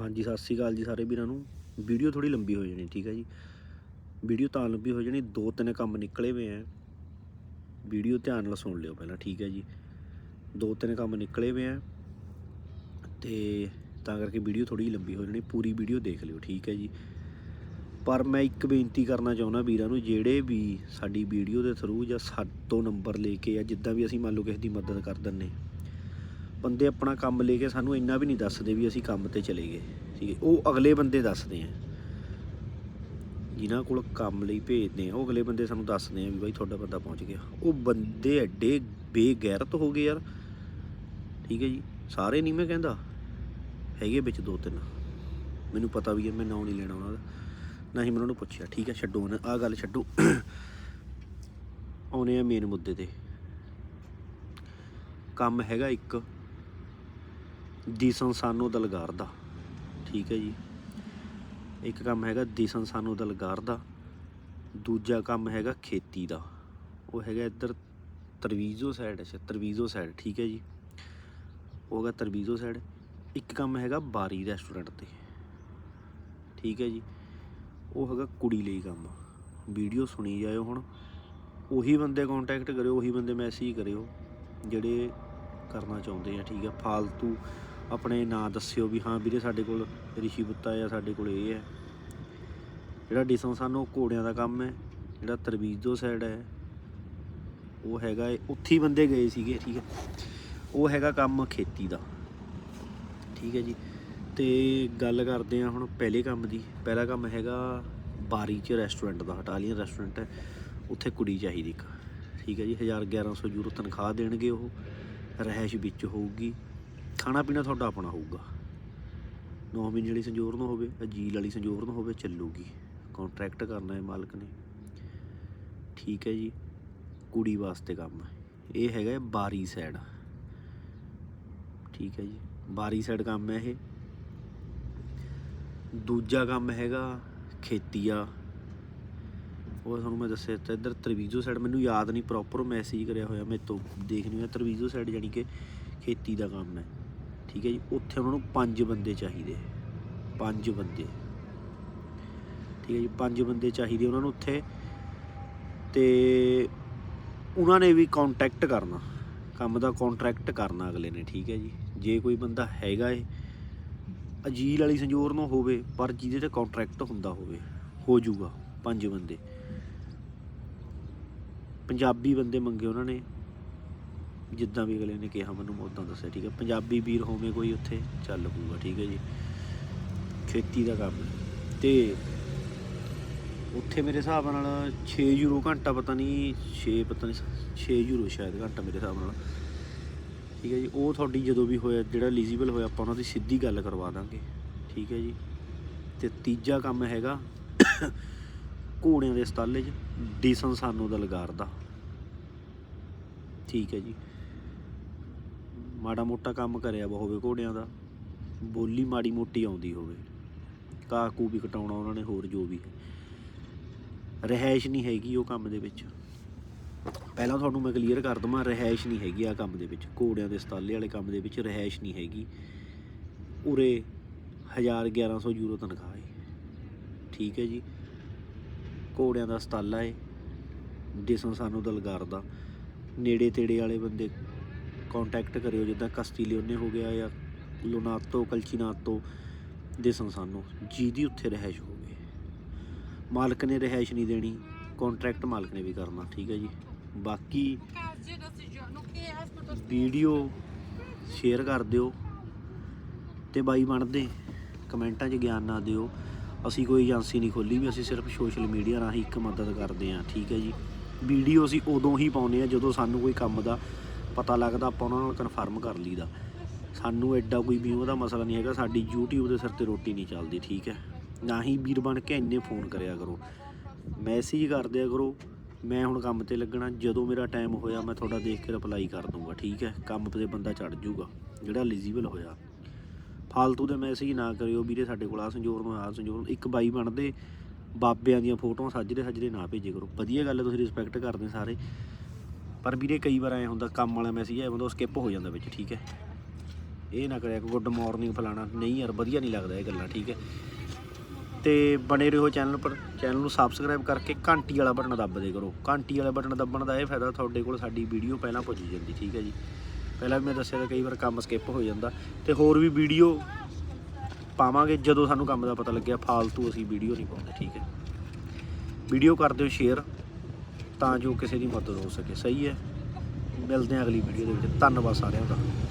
ਹਾਂਜੀ, ਸਤਿ ਸ਼੍ਰੀ ਅਕਾਲ ਜੀ ਸਾਰੇ ਵੀਰਾਂ ਨੂੰ। ਵੀਡੀਓ ਥੋੜੀ ਲੰਬੀ ਹੋ ਜਾਣੀ, ਠੀਕ ਹੈ ਜੀ। ਵੀਡੀਓ ਤਾਂ ਲੰਬੀ ਹੋ ਜਾਣੀ, ਦੋ ਤਿੰਨ ਕੰਮ ਨਿਕਲੇ ਹੋਏ ਆ ਵੀਡੀਓ ਧਿਆਨ ਨਾਲ ਸੁਣ ਲਿਓ ਪਹਿਲਾਂ, ਠੀਕ ਹੈ ਜੀ। ਦੋ ਤਿੰਨ ਕੰਮ ਨਿਕਲੇ ਹੋਏ ਆ ਤੇ ਤਾਂ ਕਰਕੇ ਵੀਡੀਓ ਥੋੜੀ ਲੰਬੀ ਹੋ ਜਾਣੀ, ਪੂਰੀ ਵੀਡੀਓ ਦੇਖ ਲਿਓ, ਠੀਕ ਹੈ ਜੀ। ਪਰ ਮੈਂ ਇੱਕ ਬੇਨਤੀ ਕਰਨਾ ਚਾਹੁੰਦਾ ਵੀਰਾਂ ਨੂੰ, ਜਿਹੜੇ ਵੀ ਸਾਡੀ ਵੀਡੀਓ ਦੇ ਥਰੂ ਜਾਂ ਸਾਤੋਂ ਨੰਬਰ ਲੈ ਕੇ ਜਾਂ ਜਿੱਦਾਂ ਵੀ ਅਸੀਂ ਮੰਨ ਲਓ ਕਿਸੇ ਦੀ ਮਦਦ ਕਰ ਦਿੰਨੇ ਬੰਦੇ ਆਪਣਾ ਕੰਮ ਲੈ ਕੇ ਸਾਨੂੰ ਇੰਨਾ ਵੀ ਨਹੀਂ ਦੱਸਦੇ ਵੀ ਅਸੀਂ ਕੰਮ ਤੇ ਚਲੇ ਗਏ, ਠੀਕ ਹੈ। ਉਹ ਅਗਲੇ ਬੰਦੇ ਦੱਸਦੇ ਆ। ਜਿਨ੍ਹਾਂ ਕੋਲ ਕੰਮ ਲਈ ਭੇਜਦੇ ਆ, ਉਹ ਅਗਲੇ ਬੰਦੇ ਸਾਨੂੰ ਦੱਸਦੇ ਆ ਵੀ ਬਾਈ ਤੁਹਾਡਾ ਬੰਦਾ ਪਹੁੰਚ ਗਿਆ। ਉਹ ਬੰਦੇ ਐਡੇ ਬੇਗੈਰਤ ਹੋ ਗਏ ਯਾਰ, ਠੀਕ ਹੈ ਜੀ। ਸਾਰੇ ਨਹੀਂ ਮੈਂ ਕਹਿੰਦਾ, ਹੈਗੇ ਵਿੱਚ ਦੋ ਤਿੰਨ। ਮੈਨੂੰ ਪਤਾ ਵੀ ਹੈ, ਮੈਂ ਨਾਂ ਨਹੀਂ ਲੈਣਾ ਉਹਨਾਂ ਦਾ। ਨਾ ਹੀ ਮੈਂ ਉਹਨਾਂ ਨੂੰ ਪੁੱਛਿਆ, ਠੀਕ ਹੈ, ਛੱਡੋ ਆਹ ਗੱਲ ਛੱਡੋ। ਆਉਨੇ ਆ ਮੇਨ ਮੁੱਦੇ ਤੇ। ਕੰਮ ਹੈਗਾ ਇੱਕ। ਦਿਸਨ ਸਾਨੋ ਦਲਗਾਰ ਦਾ। ਠੀਕ ਹੈ ਜੀ। ਇੱਕ ਕੰਮ ਹੈਗਾ ਦਿਸਨ ਸਾਨੋ ਦਲਗਾਰ ਦਾ, ਦੂਜਾ ਕੰਮ ਹੈਗਾ ਖੇਤੀ ਦਾ। ਉਹ ਹੈਗਾ ਇੱਧਰ ਤਰਵੀਜ਼ੋ ਸਾਈਡ ਅੱਛਾ, ਤਰਵੀਜ਼ੋ ਸਾਈਡ ਠੀਕ ਹੈ ਜੀ। ਉਹ ਹੈਗਾ ਤਰਵੀਜ਼ੋ ਸਾਈਡ ਇੱਕ ਕੰਮ ਹੈਗਾ ਬਾਰੀ ਰੈਸਟੋਰੈਂਟ ਤੇ। ਠੀਕ ਹੈ ਜੀ। ਉਹ ਹੈਗਾ ਕੁੜੀ ਲਈ ਕੰਮ। ਵੀਡੀਓ ਸੁਣੀ ਜਾਇਓ ਹੁਣ। ਉਹੀ ਬੰਦੇ ਕੰਟੈਕਟ ਕਰਿਓ, ਉਹੀ ਬੰਦੇ ਮੈਸੇਜ ਕਰਿਓ। ਜਿਹੜੇ ਕਰਨਾ ਚਾਹੁੰਦੇ ਆ, ਠੀਕ ਹੈ। ਫਾਲਤੂ ਆਪਣੇ ਨਾਂ ਦੱਸਿਓ ਵੀ ਹਾਂ ਵੀਰੇ ਸਾਡੇ ਕੋਲ ਰਿਸ਼ੀ ਬੁੱਤਾ ਆ ਸਾਡੇ ਕੋਲ ਇਹ ਹੈ ਜਿਹੜਾ ਡਿਸੋਂ ਸਾਨੂੰ ਘੋੜਿਆਂ ਦਾ ਕੰਮ ਹੈ, ਜਿਹੜਾ ਤਰਬੀਜ਼ੋ ਸਾਈਡ ਹੈ, ਉਹ ਹੈਗਾ ਉੱਥੇ ਹੀ ਬੰਦੇ ਗਏ ਸੀਗੇ, ਠੀਕ ਹੈ। ਉਹ ਹੈਗਾ ਕੰਮ ਖੇਤੀ ਦਾ, ਠੀਕ ਹੈ ਜੀ। ਤੇ ਗੱਲ ਕਰਦੇ ਆ ਹੁਣ ਪਹਿਲੇ ਕੰਮ ਦੀ। ਪਹਿਲਾ ਕੰਮ ਹੈਗਾ ਬਾਰੀ ਚ ਰੈਸਟੋਰੈਂਟ ਦਾ, ਇਟਾਲੀਅਨ ਰੈਸਟੋਰੈਂਟ ਹੈ। ਉੱਥੇ ਕੁੜੀ ਚਾਹੀਦੀ ਇੱਕ, ਠੀਕ ਹੈ ਜੀ। 1100 ਯੂਰੋ ਤਨਖਾਹ ਦੇਣਗੇ ਉਹ। ਰਹਿائش ਵਿੱਚ ਹੋਊਗੀ। ਖਾਣਾ ਪੀਣਾ ਤੁਹਾਡਾ ਆਪਣਾ ਹੋਊਗਾ। ਨੌ ਮਹੀਨੇ ਵਾਲੀ ਸੰਜੋਰ ਨਾ ਹੋਵੇ, ਅਜੀਲ ਵਾਲੀ ਸੰਜੋਰ ਨਾ ਹੋਵੇ, ਚੱਲੂਗੀ। ਕੰਟਰੈਕਟ ਕਰਨਾ ਹੈ ਮਾਲਕ ਨੇ। ਠੀਕ ਹੈ ਜੀ, ਕੁੜੀ ਵਾਸਤੇ ਕੰਮ ਹੈ। ਇਹ ਹੈਗਾ ਬਾਰੀ ਸਾਈਡ ਠੀਕ ਹੈ ਜੀ, ਬਾਰੀ ਸਾਈਡ ਕੰਮ ਹੈ ਇਹ। ਦੂਜਾ ਕੰਮ ਹੈਗਾ ਖੇਤੀਆ। ਉਹ ਤੁਹਾਨੂੰ ਮੈਂ ਦੱਸਿਆ ਤਾਂ ਇੱਧਰ, ਤਰਵੀਜ਼ੋ ਸਾਈਡ ਮੈਨੂੰ ਯਾਦ ਨਹੀਂ ਪ੍ਰੋਪਰ ਮੈਸੇਜ ਕਰਿਆ ਹੋਇਆ ਮੈਂ ਤੋਂ। ਦੇਖ ਨਹੀਂ ਤਰਵੀਜ਼ੋ ਸਾਈਡ ਜਾਨੀ ਕਿ ਖੇਤੀ ਦਾ ਕੰਮ ਹੈ। ਠੀਕ ਹੈ ਜੀ, ਉੱਥੇ ਉਹਨਾਂ ਨੂੰ ਪੰਜ ਬੰਦੇ ਚਾਹੀਦੇ। ਪੰਜ ਬੰਦੇ। ਠੀਕ ਹੈ ਜੀ, ਪੰਜ ਬੰਦੇ ਚਾਹੀਦੇ ਉਹਨਾਂ ਨੂੰ ਉੱਥੇ। ਤੇ ਉਹਨਾਂ ਨੇ ਵੀ ਕੰਟੈਕਟ ਕਰਨਾ। ਕੰਮ ਦਾ ਕੰਟਰੈਕਟ ਕਰਨਾ ਅਗਲੇ ਨੇ, ਠੀਕ ਹੈ ਜੀ। ਜੇ ਕੋਈ ਬੰਦਾ ਹੈਗਾ ਏ, ਅਜੀਲ ਵਾਲੀ ਸੰਜੋਰ ਨੂੰ ਹੋਵੇ, ਪਰ ਜਿਹਦੇ ਤੇ ਕੰਟਰੈਕਟ ਹੁੰਦਾ ਹੋਵੇ, ਹੋ ਜਾਊਗਾ ਪੰਜ ਬੰਦੇ। ਪੰਜਾਬੀ ਬੰਦੇ ਮੰਗੇ ਉਹਨਾਂ ਨੇ। ਜਿੱਦਾਂ ਵੀ ਅਗਲੇ ਨੇ ਕਿਹਾ, ਮੈਨੂੰ ਮੈਂ ਉਦਾਂ ਦੱਸਿਆ, ਠੀਕ ਹੈ। ਪੰਜਾਬੀ ਵੀਰ ਹੋਵੇ ਕੋਈ ਉੱਥੇ, ਚੱਲ ਪੂਗਾ ਠੀਕ ਹੈ ਜੀ। ਖੇਤੀ ਦਾ ਕੰਮ ਹੈ। ਤੇ ਉੱਥੇ ਮੇਰੇ ਹਿਸਾਬ ਨਾਲ 6 ਯੂਰੋ ਘੰਟਾ, ਪਤਾ ਨਹੀਂ 6 ਪਤਾ ਨਹੀਂ 6 ਯੂਰੋ ਸ਼ਾਇਦ ਘੰਟਾ ਮੇਰੇ ਹਿਸਾਬ ਨਾਲ। ਠੀਕ ਹੈ ਜੀ, ਉਹ ਤੁਹਾਡੀ ਜਦੋਂ ਵੀ ਹੋਇਆ, ਜਿਹੜਾ ਐਲੀਜੀਬਲ ਹੋਇਆ, ਆਪਾਂ ਉਹਨਾਂ ਦੀ ਸਿੱਧੀ ਗੱਲ ਕਰਵਾ ਦਾਂਗੇ। ਠੀਕ ਹੈ ਜੀ। ਤੇ ਤੀਜਾ ਕੰਮ ਹੈਗਾ ਘੋੜਿਆਂ ਦੇ ਸਤਾਲੇ 'ਚ, ਡੀਸਨ ਸਾਨੂੰ ਦਾ ਲਗਾਰ ਦਾ ਠੀਕ ਹੈ ਜੀ। ਮਾੜਾ ਮੋਟਾ ਕੰਮ ਕਰਿਆ ਵਾ ਹੋਵੇ ਘੋੜਿਆਂ ਦਾ, ਬੋਲੀ ਮਾੜੀ ਮੋਟੀ ਆਉਂਦੀ ਹੋਵੇ। ਕਾਕੂ ਵੀ ਕਟਾਉਣਾ ਉਹਨਾਂ ਨੇ, ਹੋਰ ਜੋ ਵੀ। ਰਹਿائش ਨਹੀਂ ਹੈਗੀ ਉਹ ਕੰਮ ਦੇ ਵਿੱਚ। ਪਹਿਲਾਂ ਤੁਹਾਨੂੰ ਮੈਂ ਕਲੀਅਰ ਕਰ ਦਵਾਂ ਰਹਿائش ਨਹੀਂ ਹੈਗੀ ਆ ਕੰਮ ਦੇ ਵਿੱਚ। ਘੋੜਿਆਂ ਦੇ ਸਤਾਲੇ ਵਾਲੇ ਕੰਮ ਦੇ ਵਿੱਚ ਰਹਿائش ਨਹੀਂ ਹੈਗੀ। ਉਰੇ 1000 1100 ਯੂਰੋ ਤਨਖਾਹ ਹੈ ਠੀਕ ਹੈ ਜੀ। ਘੋੜਿਆਂ ਦਾ ਸਤਾਲਾ ਹੈ ਜਿਸੋਂ ਸਾਨੂੰ ਦਲਗਾਰ ਦਾ। ਨੇੜੇ ਤੇੜੇ ਵਾਲੇ ਬੰਦੇ ਕੰਟੈਕਟ ਕਰਿਓ, ਜਿੱਦਾਂ ਕਸਤੀ ਲਿਓਨੇ ਹੋ ਗਿਆ ਜਾਂ ਲੋਨਾਤੋ, ਕਲਚੀਨਾਤੋ ਦੇ ਸੰਸਾਨੋ, ਜਿਹਦੀ ਉੱਥੇ ਰਹਿائش ਹੋਵੇ ਮਾਲਕ ਨੇ ਰਹਿائش ਨਹੀਂ ਦੇਣੀ ਕੰਟਰੈਕਟ ਮਾਲਕ ਨੇ ਵੀ ਕਰਨਾ, ਠੀਕ ਹੈ ਜੀ। ਬਾਕੀ ਵੀਡੀਓ ਸ਼ੇਅਰ ਕਰ ਦਿਓ ਤੇ ਬਾਈ ਬਣਦੇ, ਕਮੈਂਟਾਂ 'ਚ ਗਿਆਨ ਨਾ ਦਿਓ। ਅਸੀਂ ਕੋਈ ਏਜੰਸੀ ਨਹੀਂ ਖੋਲੀ ਵੀ, ਅਸੀਂ ਸਿਰਫ ਸੋਸ਼ਲ ਮੀਡੀਆ ਰਾਹੀਂ ਇੱਕ ਮਦਦ ਕਰਦੇ ਹਾਂ, ਠੀਕ ਹੈ ਜੀ। ਵੀਡੀਓ ਅਸੀਂ ਉਦੋਂ ਹੀ ਪਾਉਨੇ ਆ ਜਦੋਂ ਸਾਨੂੰ ਕੋਈ ਕੰਮ ਦਾ ਪਤਾ ਲੱਗਦਾ ਆਪਾਂ ਉਹਨਾਂ ਨਾਲ ਕਨਫਰਮ ਕਰ ਲਈਦਾ। ਸਾਨੂੰ ਐਡਾ ਕੋਈ ਵੀ ਉਹਦਾ ਮਸਲਾ ਨਹੀਂ ਹੈਗਾ, ਸਾਡੀ YouTube ਦੇ ਸਿਰ ਤੇ ਰੋਟੀ ਨਹੀਂ ਚੱਲਦੀ, ਠੀਕ ਹੈ? ਨਾ ਹੀ ਵੀਰ ਬਣ ਕੇ ਇੰਨੇ ਫੋਨ ਕਰਿਆ ਕਰੋ। ਮੈਸੇਜ ਕਰ ਦਿਆ ਕਰੋ, ਮੈਂ ਹੁਣ ਕੰਮ ਤੇ ਲੱਗਣਾ, ਜਦੋਂ ਮੇਰਾ ਟਾਈਮ ਹੋਇਆ ਮੈਂ ਤੁਹਾਡਾ ਦੇਖ ਕੇ ਰਿਪਲਾਈ ਕਰ ਦੂੰਗਾ ਠੀਕ ਹੈ? ਕੰਮ ਤੇ ਬੰਦਾ ਚੜ ਜੂਗਾ ਜਿਹੜਾ ਐਲੀਜੀਬਲ ਹੋਇਆ। ਫਾਲਤੂ ਦੇ ਮੈਸੇਜ ਨਾ ਕਰਿਓ ਵੀਰੇ ਸਾਡੇ ਕੋਲ ਆ ਸੰਜੋਰ ਨੂੰ ਆ ਸੰਜੋਰ ਇੱਕ ਬਾਈ ਬਣਦੇ, ਬਾਬਿਆਂ ਦੀਆਂ ਫੋਟੋਆਂ ਸੱਜਦੇ ਸੱਜਰੇ ਨਾ ਭੇਜੇ ਕਰੋ। ਵਧੀਆ ਗੱਲ ਹੈ, ਤੁਸੀਂ ਰਿਸਪੈਕਟ ਕਰਦੇ ਸਾਰੇ। ਪਰ ਵੀਰੇ ਕਈ ਵਾਰ ਐ ਹੁੰਦਾ ਕੰਮ ਵਾਲਾ ਮੈਸੇਜ ਆਇਆ ਹੁੰਦਾ ਉਹ ਸਕਿਪ ਹੋ ਜਾਂਦਾ ਵਿੱਚ, ਠੀਕ ਹੈ। ਇਹ ਨਾ ਕਰਿਆ ਗੁੱਡ ਮਾਰਨਿੰਗ ਫਲਾਣਾ, ਨਹੀਂ ਯਾਰ ਵਧੀਆ ਨਹੀਂ ਲੱਗਦਾ ਇਹ ਗੱਲਾਂ, ਠੀਕ ਹੈ। ਤੇ ਬਣੇ ਰਹੋ ਚੈਨਲ ਪਰ ਚੈਨਲ ਨੂੰ ਸਬਸਕ੍ਰਾਈਬ ਕਰਕੇ ਘੰਟੀ ਵਾਲਾ ਬਟਨ ਦੱਬਦੇ ਕਰੋ। ਘੰਟੀ ਵਾਲਾ ਬਟਨ ਦੱਬਣ ਦਾ ਇਹ ਫਾਇਦਾ ਤੁਹਾਡੇ ਕੋਲ ਸਾਡੀ ਵੀਡੀਓ ਪਹਿਲਾਂ ਪੁੱਜ ਜਾਂਦੀ, ਠੀਕ ਹੈ ਜੀ। ਪਹਿਲਾਂ ਵੀ ਮੈਂ ਦੱਸਿਆ ਤਾਂ ਕਈ ਵਾਰ ਕੰਮ ਸਕਿਪ ਹੋ ਜਾਂਦਾ, ਤੇ ਹੋਰ ਵੀ ਵੀਡੀਓ ਪਾਵਾਂਗੇ ਜਦੋਂ ਸਾਨੂੰ ਕੰਮ ਦਾ ਪਤਾ ਲੱਗਿਆ, ਫਾਲਤੂ ਅਸੀਂ ਵੀਡੀਓ ਨਹੀਂ ਪਾਉਂਦੇ, ਠੀਕ ਹੈ। ਵੀਡੀਓ ਕਰ ਦਿਓ ਸ਼ੇਅਰ ਤਾਂ ਜੋ ਕਿਸੇ ਦੀ ਮਦਦ ਹੋ ਸਕੇ। ਸਹੀ ਹੈ। ਮਿਲਦੇ ਹਾਂ ਅਗਲੀ ਵੀਡੀਓ ਦੇ ਵਿੱਚ। ਧੰਨਵਾਦ ਸਾਰਿਆਂ ਦਾ।